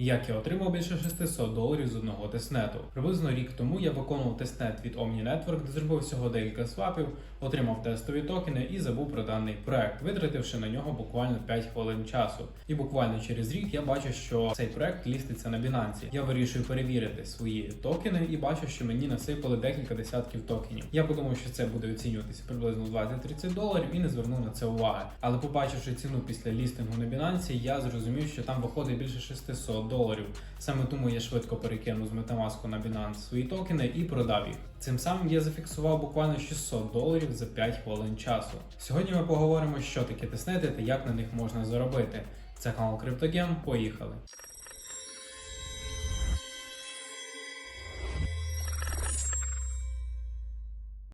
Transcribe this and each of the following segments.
Як я отримав більше 600 доларів з одного тестнету. Приблизно рік тому я виконував тестнет від Omni Network, де зробив всього декілька свапів, отримав тестові токени і забув про даний проект, витративши на нього буквально 5 хвилин часу. І буквально через рік я бачу, що цей проект ліститься на Binance. Я вирішую перевірити свої токени і бачу, що мені насипали декілька десятків токенів. Я подумав, що це буде оцінюватися приблизно 20-30 доларів і не звернув на це уваги. Але побачивши ціну після лістингу на Binance, я зрозумів, що там виходить більше 600 доларів. Саме тому я швидко перекинув з Metamask на Binance свої токени і продав їх. Цим самим я зафіксував буквально 600 доларів за 5 хвилин часу. Сьогодні ми поговоримо, що таке тестнети та як на них можна заробити. Це канал CryptoGem, Поїхали!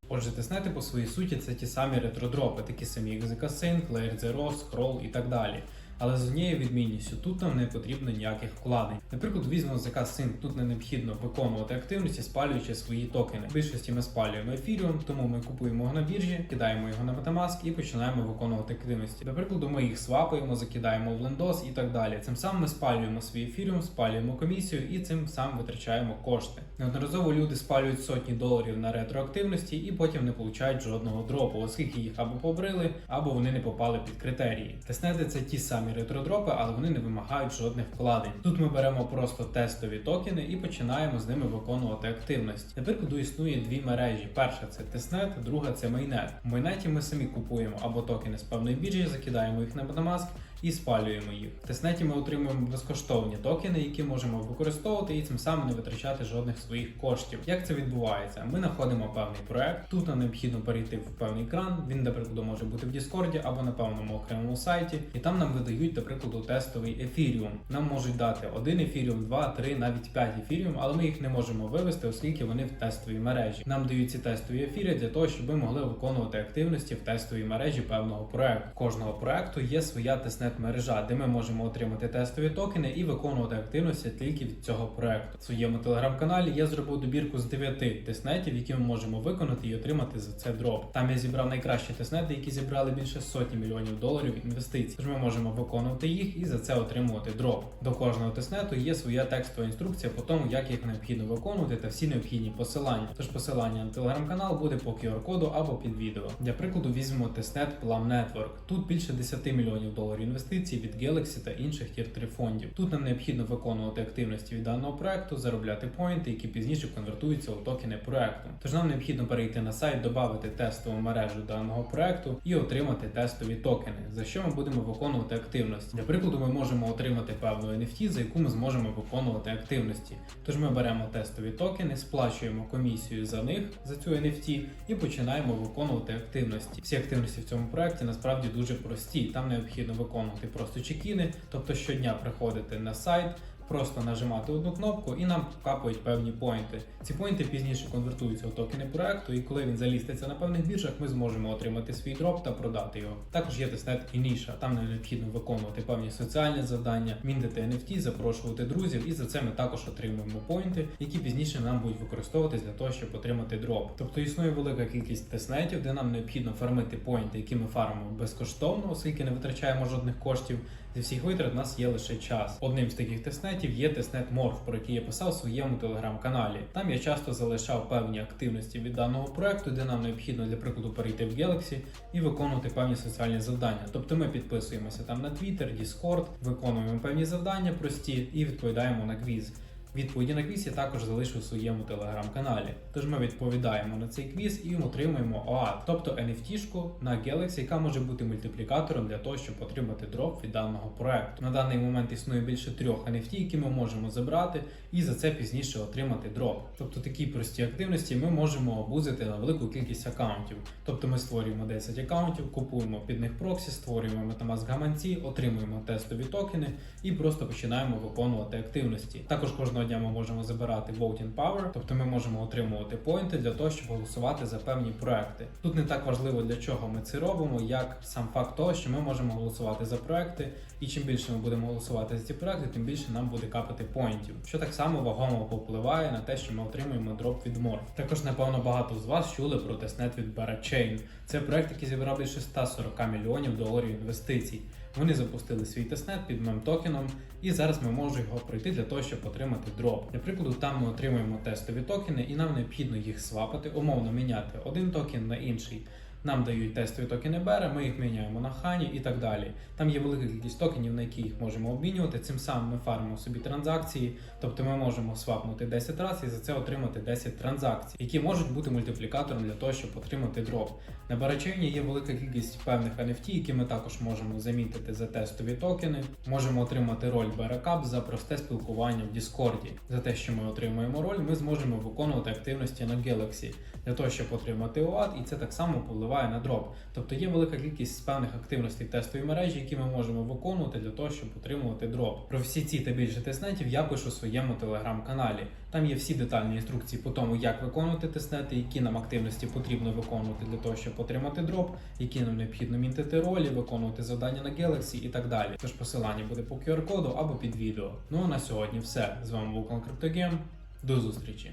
Отже, тестнети по своїй суті це ті самі ретродропи, такі самі як ZK Sync, Layer Zero, Scroll і так далі. Але з однією відмінністю тут нам не потрібно ніяких вкладень. Наприклад, візьмемо ZK Sync, тут не необхідно виконувати активності, спалюючи свої токени. В більшості ми спалюємо Ethereum, тому ми купуємо його на біржі, кидаємо його на Metamask і починаємо виконувати активності. До прикладу, ми їх свапаємо, закидаємо в лендос і так далі. Цим самим ми спалюємо свій Ethereum, спалюємо комісію і цим самим витрачаємо кошти. Неодноразово люди спалюють сотні доларів на ретроактивності і потім не получають жодного дропу, оскільки їх або побрили, або вони не попали під критерії. Тестнети це ті самі ретродропи, але вони не вимагають жодних вкладень. Тут ми беремо просто тестові токени і починаємо з ними виконувати активності. Наприклад, існує дві мережі: перша це тестнет, друга це майнет. В майнеті ми самі купуємо або токени з певної біржі, закидаємо їх на Metamask і спалюємо їх. В тестнеті ми отримуємо безкоштовні токени, які можемо використовувати і цим самим не витрачати жодних своїх коштів. Як це відбувається? Ми знаходимо певний проект. Тут нам необхідно перейти в певний екран. Він, до прикладу, може бути в Discord або на певному окремому сайті, і там нам видають, до прикладу, тестовий ефіріум. Нам можуть дати один ефіріум, два, три, навіть п'ять ефіріум, але ми їх не можемо вивести, оскільки вони в тестовій мережі. Нам дають ці тестові ефіри для того, щоб ми могли виконувати активності в тестовій мережі певного проекту. Кожного проекту є своя тестнет мережа, де ми можемо отримати тестові токени і виконувати активності тільки від цього проекту. В своєму телеграм-каналі я зробив добірку з 9 тестнетів, які ми можемо виконати і отримати за це дроп. Там я зібрав найкращі тестнети, які зібрали більше сотні мільйонів доларів інвестицій. Тож ми можемо виконувати їх і за це отримувати дроп. До кожного тестнету є своя текстова інструкція по тому, як їх необхідно виконувати та всі необхідні посилання. Тож посилання на телеграм-канал буде по QR-коду або під відео. Для прикладу візьмемо тестнет Plum Network. Тут більше 10 мільйонів доларів інвестицій від Galaxy та інших тір 3 фондів. Тут нам необхідно виконувати активності від даного проекту, заробляти поінти, які пізніше конвертуються у токени проекту. Тож нам необхідно перейти на сайт, додати тестову мережу даного проекту і отримати тестові токени, за що ми будемо виконувати активності. Для прикладу, ми можемо отримати певну NFT, за яку ми зможемо виконувати активності. Тож ми беремо тестові токени, сплачуємо комісію за них за цю NFT і починаємо виконувати активності. Всі активності в цьому проекті насправді дуже прості. Там необхідно виконувати просто чекіни, тобто щодня приходити на сайт. Просто нажимати одну кнопку і нам капають певні поінти. Ці поінти пізніше конвертуються у токени проекту, і коли він заліститься на певних біржах, ми зможемо отримати свій дроп та продати його. Також є тестнет і ніша. Там нам необхідно виконувати певні соціальні завдання, мінтити NFT, запрошувати друзів, і за це ми також отримуємо поінти, які пізніше нам будуть використовуватись для того, щоб отримати дроп. Тобто існує велика кількість тестнетів, де нам необхідно фармити поінти, які ми фармимо безкоштовно, оскільки не витрачаємо жодних коштів. Зі всіх витрат у нас є лише час. Одним з таких тестнетів є тестнет Морф, про який я писав у своєму телеграм-каналі. Там я часто залишав певні активності від даного проекту, де нам необхідно для прикладу перейти в Galaxy і виконувати певні соціальні завдання. Тобто ми підписуємося там на Twitter, Discord, виконуємо певні завдання прості і відповідаємо на квіз. Відповіді на квіз я також залишу у своєму телеграм-каналі. Тож ми відповідаємо на цей квіз і отримуємо OAT, тобто NFT-шку на Galaxy, яка може бути мультиплікатором для того, щоб отримати дроп від даного проекту. На даний момент існує більше трьох NFT, які ми можемо забрати, і за це пізніше отримати дроп. Тобто такі прості активності ми можемо обузити на велику кількість аккаунтів. Тобто ми створюємо 10 аккаунтів, купуємо під них проксі, створюємо Metamask гаманці, отримуємо тестові токени і просто починаємо виконувати активності. Також кожного дня ми можемо забирати voting power, тобто ми можемо отримувати поінти для того, щоб голосувати за певні проекти. Тут не так важливо для чого ми це робимо, як сам факт того, що ми можемо голосувати за проекти, і чим більше ми будемо голосувати за ці проекти, тим більше нам буде капати поінтів, що так само вагомо попливає на те, що ми отримуємо дроп від Morph. Також, напевно, багато з вас чули про тестнет від Barachain. Це проект, який зібрав більше 140 мільйонів доларів інвестицій. Вони запустили свій тестнет під мем-токеном, і зараз ми можемо його пройти для того, щоб отримати дроп. Для прикладу, там ми отримуємо тестові токени, і нам необхідно їх свапати, умовно міняти один токен на інший. Нам дають тестові токени Бера, ми їх міняємо на хані і так далі. Там є велика кількість токенів, на які їх можемо обмінювати. Цим самим ми фармимо собі транзакції, тобто ми можемо свапнути 10 разів і за це отримати 10 транзакцій, які можуть бути мультиплікатором для того, щоб отримати дроп. На Барачейні є велика кількість певних NFT, які ми також можемо замітити за тестові токени. Можемо отримати роль Беракап за просте спілкування в Діскорді. За те, що ми отримуємо роль, ми зможемо виконувати активності на Galaxy для того, щоб отримати ОАД, і це так само впливає на дроп. Тобто є велика кількість певних активностей в тестовій мережі, які ми можемо виконувати для того, щоб отримувати дроп. Про всі ці та більше тестнетів я пишу в своєму телеграм-каналі. Там є всі детальні інструкції по тому, як виконувати тестнети, які нам активності потрібно виконувати для того, щоб отримати дроп, які нам необхідно мінтити ролі, виконувати завдання на Galaxy і так далі. Тож посилання буде по QR-коду або під відео. Ну а на сьогодні все. З вами був Конкриптогем. До зустрічі!